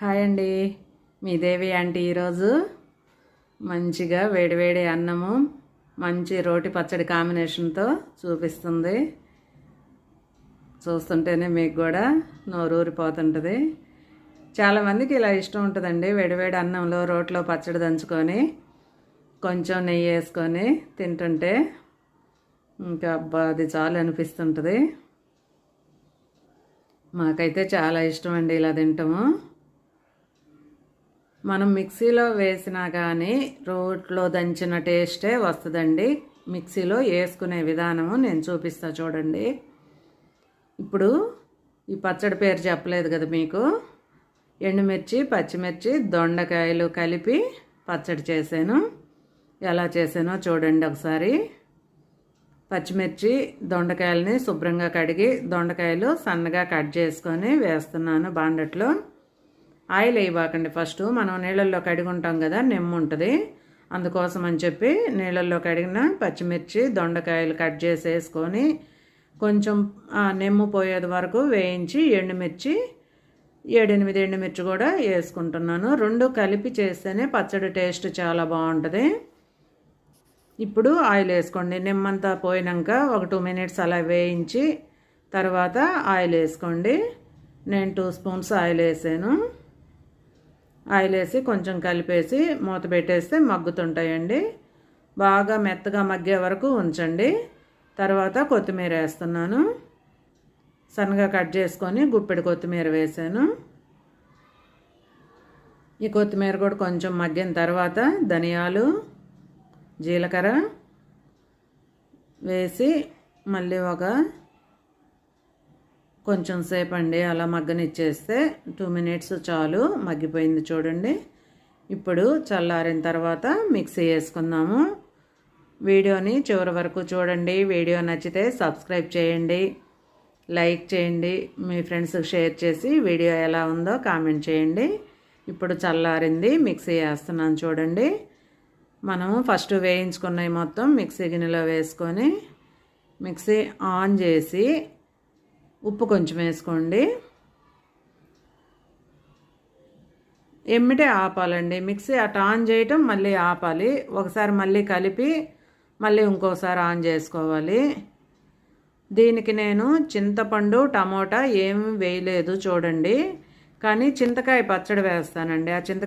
Hi అండి. మీ దేవి aunty ఈరోజు మంచిగా వేడివేడి అన్నము మంచి రోటి పచ్చడి కాంబినేషన్తో చూపిస్తుంది. చూస్తుంటేనే మీకు కూడా నోరూరిపోతుంటుంది చాలామందికి ఇలా ఇష్టం ఉంటుందండి వేడివేడి అన్నంలో రోట్లో పచ్చడి దంచుకొని కొంచెం నెయ్యి వేసుకొని తింటుంటే ఇంకా అబ్బా అది చాలు అనిపిస్తుంటుంది. మాకైతే చాలా ఇష్టం అండి ఇలా తింటాము. మనం మిక్సీలో వేసినా కానీ రోట్లో దంచిన టేస్టే వస్తుందండి. మిక్సీలో వేసుకునే విధానము నేను చూపిస్తా చూడండి. ఇప్పుడు ఈ పచ్చడి పేరు చెప్పలేదు కదా మీకు. ఎండుమిర్చి పచ్చిమిర్చి దొండకాయలు కలిపి పచ్చడి చేశాను. ఎలా చేశానో చూడండి ఒకసారి. పచ్చిమిర్చి దొండకాయలని శుభ్రంగా కడిగి దొండకాయలు సన్నగా కట్ చేసుకొని వేస్తున్నాను బాండట్లో. Oil వేయబాకండి first. మనం నీళ్ళల్లో కడిగి ఉంటాం కదా నిమ్మ ఉంటుంది. అందుకోసం అని చెప్పి నీళ్ళల్లో కడిగిన పచ్చిమిర్చి దొండకాయలు కట్ చేసి వేసుకొని కొంచెం నిమ్ము పోయేది వరకు వేయించి ఎండుమిర్చి ఏడెనిమిది ఎండుమిర్చి కూడా వేసుకుంటున్నాను. రెండు కలిపి చేస్తేనే పచ్చడి టేస్ట్ చాలా బాగుంటుంది. ఇప్పుడు ఆయిల్ వేసుకోండి. నిమ్మంతా పోయినాక ఒక టూ మినిట్స్ అలా వేయించి తర్వాత ఆయిల్ వేసుకోండి. నేను టూ స్పూన్స్ ఆయిల్ వేసాను. ఆయిల్ వేసి కొంచెం కలిపేసి మూత పెట్టేస్తే మగ్గుతుంటాయండి. బాగా మెత్తగా మగ్గే వరకు ఉంచండి. తర్వాత కొత్తిమీర వేస్తున్నాను. సన్నగా కట్ చేసుకొని గుప్పెడు కొత్తిమీర వేసాను. ఈ కొత్తిమీర కూడా కొంచెం మగ్గిన తర్వాత ధనియాలు జీలకర్ర వేసి మళ్ళీ ఒక కొంచెం సేపు అండి అలా మగ్గనిచ్చేస్తే టూ మినిట్స్ చాలు. మగ్గిపోయింది చూడండి. ఇప్పుడు చల్లారిన తర్వాత మిక్సీ వేసుకుందాము. వీడియోని చివరి వరకు చూడండి. వీడియో నచ్చితే సబ్స్క్రైబ్ చేయండి. లైక్ చేయండి. మీ ఫ్రెండ్స్కి షేర్ చేసి వీడియో ఎలా ఉందో కామెంట్ చేయండి. ఇప్పుడు చల్లారింది మిక్సీ వేస్తున్నాను చూడండి. మనము ఫస్ట్ వేయించుకున్నవి మొత్తం మిక్సీ గిన్నెలో వేసుకొని మిక్సీ ఆన్ చేసి ఉప్పు కొంచెం వేసుకోండి. ఎమ్మిటే ఆపాలండి. మిక్సీ అటు ఆన్ చేయటం మళ్ళీ ఆపాలి. ఒకసారి మళ్ళీ కలిపి మళ్ళీ ఇంకోసారి ఆన్ చేసుకోవాలి. దీనికి నేను చింతపండు టమోటా ఏమి వేయలేదు చూడండి. కానీ చింతకాయ పచ్చడి వేస్తానండి. ఆ చింత